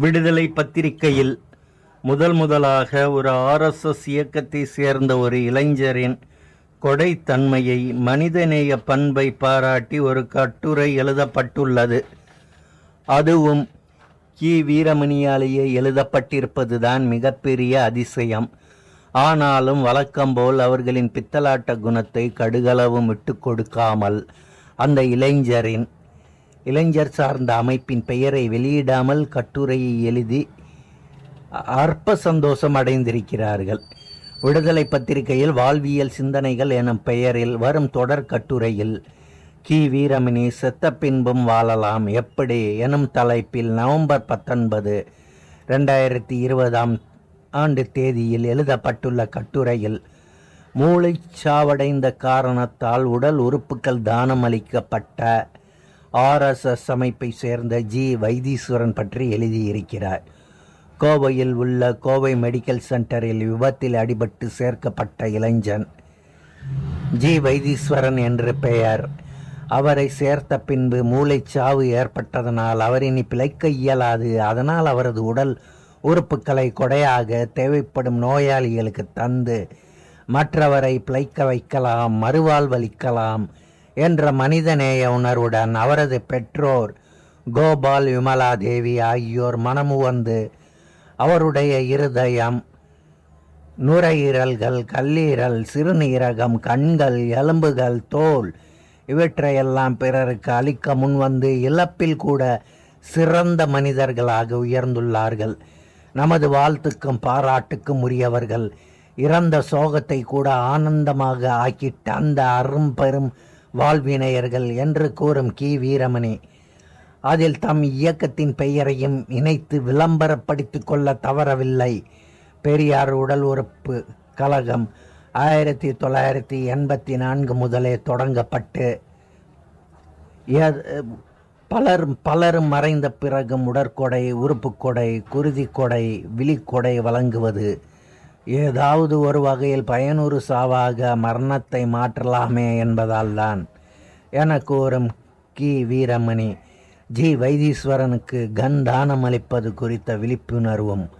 விடுதலை பத்திரிகையில் முதல் முதலாக ஒரு ஆர்எஸ்எஸ் இயக்கத்தை சேர்ந்த ஒரு இளைஞரின் கொடைத்தன்மையை மனிதநேய பண்பை பாராட்டி ஒரு கட்டுரை எழுதப்பட்டுள்ளது. அதுவும் கி. வீரமணியாலேயே எழுதப்பட்டிருப்பதுதான் மிகப்பெரிய அதிசயம். ஆனாலும் வழக்கம்போல் அவர்களின் பித்தலாட்ட குணத்தை கடுகளவும் விட்டு கொடுக்காமல் அந்த இளைஞரின் இளைஞர் சார்ந்த அமைப்பின் பெயரை வெளியிடாமல் கட்டுரையை எழுதி அற்ப சந்தோஷம் அடைந்திருக்கிறார்கள். விடுதலை பத்திரிகையில் வாழ்வியல் சிந்தனைகள் எனும் பெயரில் வரும் தொடர் கட்டுரையில் கி. வீரமணி செத்த பின்பும் வாழலாம் எப்படி எனும் தலைப்பில் நவம்பர் பத்தொன்பது ரெண்டாயிரத்தி இருபதாம் ஆண்டு தேதியில் எழுதப்பட்டுள்ள கட்டுரையில் மூளைச்சாவடைந்த காரணத்தால் உடல் உறுப்புகள் தானமளிக்கப்பட்ட ஆர்எஸ்எஸ் அமைப்பை சேர்ந்த ஜி. வைத்தீஸ்வரன் பற்றி எழுதியிருக்கிறார். கோவையில் உள்ள கோவை மெடிக்கல் சென்டரில் விபத்தில் அடிபட்டு சேர்க்கப்பட்ட இளைஞன் ஜி. வைத்தீஸ்வரன் என்று பெயர். அவரை சேர்த்த பின்பு மூளைச்சாவு ஏற்பட்டதனால் அவர் இனி பிழைக்க இயலாது. அதனால் அவரது உடல் உறுப்புகளை கொடையாக தேவைப்படும் நோயாளிகளுக்கு தந்து மற்றவரை பிழைக்க வைக்கலாம் மறுவாழ்வளிக்கலாம். என்ற மனிதநேய உணர்வுடன் அவரது பெற்றோர் கோபால் விமலா தேவி ஆகியோர் மனமுவந்து அவருடைய இருதயம் நுரையீரல்கள் கல்லீரல் சிறுநீரகம் கண்கள் எலும்புகள் தோல் இவற்றையெல்லாம் பிறருக்கு அளிக்க முன்வந்து இழப்பில் கூட சிறந்த மனிதர்களாக உயர்ந்துள்ளார்கள். நமது வாழ்த்துக்கும் பாராட்டுக்கும் உரியவர்கள். இறந்த சோகத்தை கூட ஆனந்தமாக ஆக்கிட்ட அந்த அரும்பெரும் வாழ்வினையர்கள் என்று கூறும் கி. வீரமணி. அதில் தம் இயக்கத்தின் பெயரையும் இணைத்து விளம்பரப்படுத்திக் கொள்ள தவறவில்லை. பெரியார் உடல் உறுப்பு கழகம் ஆயிரத்தி தொள்ளாயிரத்தி எண்பத்தி நான்கு முதலே தொடங்கப்பட்டு ஏ- பலரும் பலரும் மறைந்த பிறகும் உடற்கொடை உறுப்புக்கொடை குருதிக்கொடை விழிக்கொடை வழங்குவது ஏதாவது ஒரு வகையில் பயனுறு சாவாக மரணத்தை மாற்றலாமே என்பதால் தான் என கூறும் கி. வீரமணி ஜி. வைத்தீஸ்வரனுக்கு கன் தானம் அளிப்பது குறித்த விழிப்புணர்வும்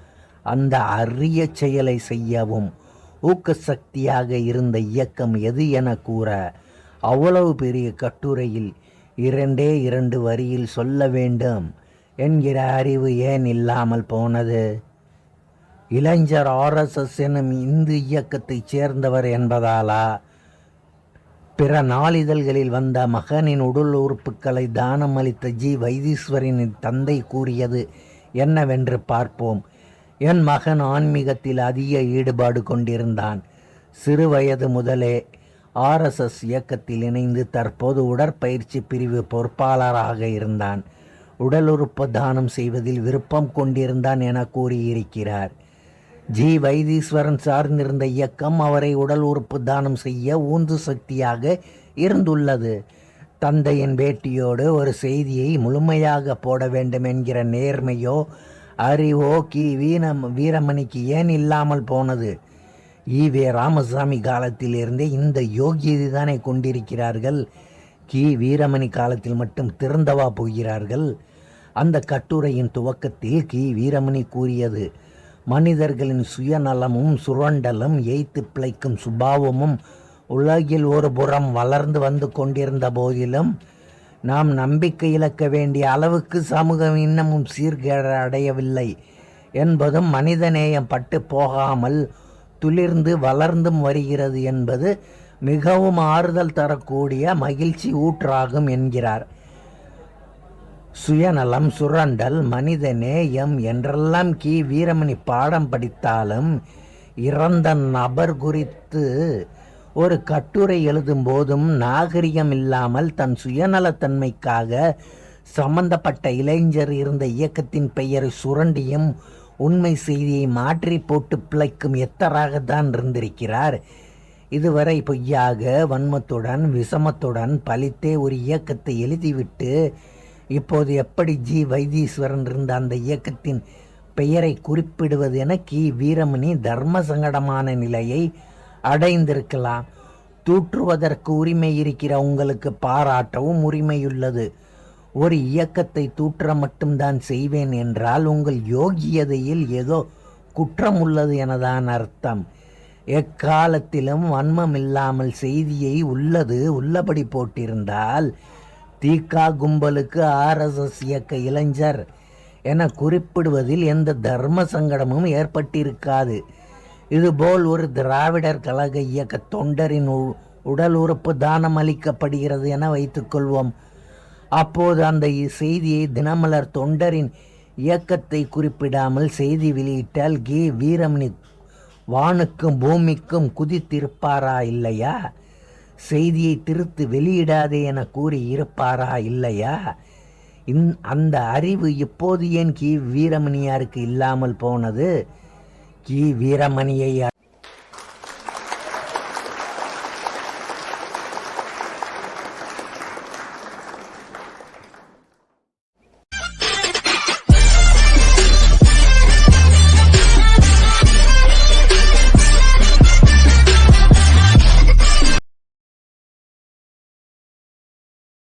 அந்த அரிய செயலை செய்யவும் ஊக்க சக்தியாக இருந்த இயக்கம் எது என கூற அவ்வளவு பெரிய கட்டுரையில் இரண்டே இரண்டு வரியில் சொல்ல வேண்டும் என்கிற அறிவு ஏன் இல்லாமல் போனது? இளைஞர் ஆர்எஸ்எஸ் எனும் இந்து இயக்கத்தைச் சேர்ந்தவர் என்பதாலா? பிற நாளிதழ்களில் வந்த மகனின் உடல் உறுப்புகளை தானம் அளித்த ஜி. வைத்தீஸ்வரின் தந்தை கூறியது என்னவென்று பார்ப்போம். என் மகன் ஆன்மீகத்தில் அதிக ஈடுபாடு கொண்டிருந்தான். சிறு வயது முதலே ஆர்எஸ்எஸ் இயக்கத்தில் இணைந்து தற்போது உடற்பயிற்சி பிரிவு பொறுப்பாளராக இருந்தான். உடலுறுப்பு தானம் செய்வதில் விருப்பம் கொண்டிருந்தான் என கூறியிருக்கிறார். ஜி. வைத்தீஸ்வரன் சார்ந்திருந்த இயக்கம் அவரை உடல் உறுப்பு தானம் செய்ய ஊந்து சக்தியாக இருந்துள்ளது. தந்தையின் பேட்டியோடு ஒரு செய்தியை முழுமையாக போட வேண்டும் என்கிற நேர்மையோ அறிவோ கி. வீரம் வீரமணிக்கு ஏன் இல்லாமல் போனது? ஈவே ராமசாமி காலத்திலிருந்தே இந்த யோகியதை தானே கொண்டிருக்கிறார்கள்? கி. வீரமணி காலத்தில் மட்டும் திறந்தவா போகிறார்கள்? அந்த கட்டுரையின் துவக்கத்தில் கி. வீரமணி கூறியது மனிதர்களின் சுயநலமும் சுரண்டலும் எய்த்து பிழைக்கும் சுபாவமும் உலகில் ஒரு புறம் வளர்ந்து வந்து கொண்டிருந்த போதிலும் நாம் நம்பிக்கை இழக்க வேண்டிய அளவுக்கு சமூகம் இன்னமும் சீர்கேட அடையவில்லை என்பதும் மனிதநேயம் பட்டு போகாமல் துளிர்ந்து வளர்ந்தும் வருகிறது என்பது மிகவும் ஆறுதல் தரக்கூடிய மகிழ்ச்சி ஊற்றாகும் என்கிறார். சுயநலம் சுரண்டல் மனித நேயம் என்றெல்லாம் கி. வீரமணி பாடம் படித்தாலும் இறந்த நபர் குறித்து ஒரு கட்டுரை எழுதும் போதும் நாகரிகம் இல்லாமல் தன் சுயநலத்தன்மைக்காக சம்பந்தப்பட்ட இளைஞர் இருந்த இயக்கத்தின் பெயரை சுரண்டியும் உண்மை செய்தியை மாற்றி போட்டு பிழைக்கும் எத்தராகத்தான் இருந்திருக்கிறார். இதுவரை பொய்யாக வன்மத்துடன் விஷமத்துடன் பலித்தே ஒரு இயக்கத்தை எழுதிவிட்டு இப்போது எப்படி ஜி. வைத்தீஸ்வரன் இருந்த அந்த இயக்கத்தின் பெயரை குறிப்பிடுவது என கி. வீரமணி தர்ம சங்கடமான நிலையை அடைந்திருக்கலாம். தூற்றுவதற்கு உரிமை இருக்கிற உங்களுக்கு பாராட்டவும் உரிமையுள்ளது. ஒரு இயக்கத்தை தூற்ற மட்டும்தான் செய்வேன் என்றால் உங்கள் யோகியதையில் ஏதோ குற்றம் உள்ளது எனதான் அர்த்தம். எக்காலத்திலும் வன்மம் இல்லாமல் செய்தியை உள்ளது உள்ளபடி போட்டிருந்தால் தீகா கும்பலுக்கு ஆர்எஸ்எஸ் இயக்க இளைஞர் என குறிப்பிடுவதில் எந்த தர்ம சங்கடமும் ஏற்பட்டிருக்காது. இதுபோல் ஒரு திராவிடர் கழக இயக்க தொண்டரின் உ- உடல் உறுப்பு தானம் அளிக்கப்படுகிறது என வைத்துக்கொள்வோம் அப்போது அந்த இ- செய்தியை தினமலர் தொண்டரின் இயக்கத்தை குறிப்பிடாமல் செய்தி வெளியிட்டால் கே வீரமணி வானுக்கும் பூமிக்கும் குதித்திருப்பாரா இல்லையா? செய்தியை திருத்து வெளியிடாதே என கூறி இருப்பாரா இல்லையா? இந் அந்த அறிவு இப்போது ஏன் கி வீரமணியாருக்கு இல்லாமல் போனது? கி வீரமணியை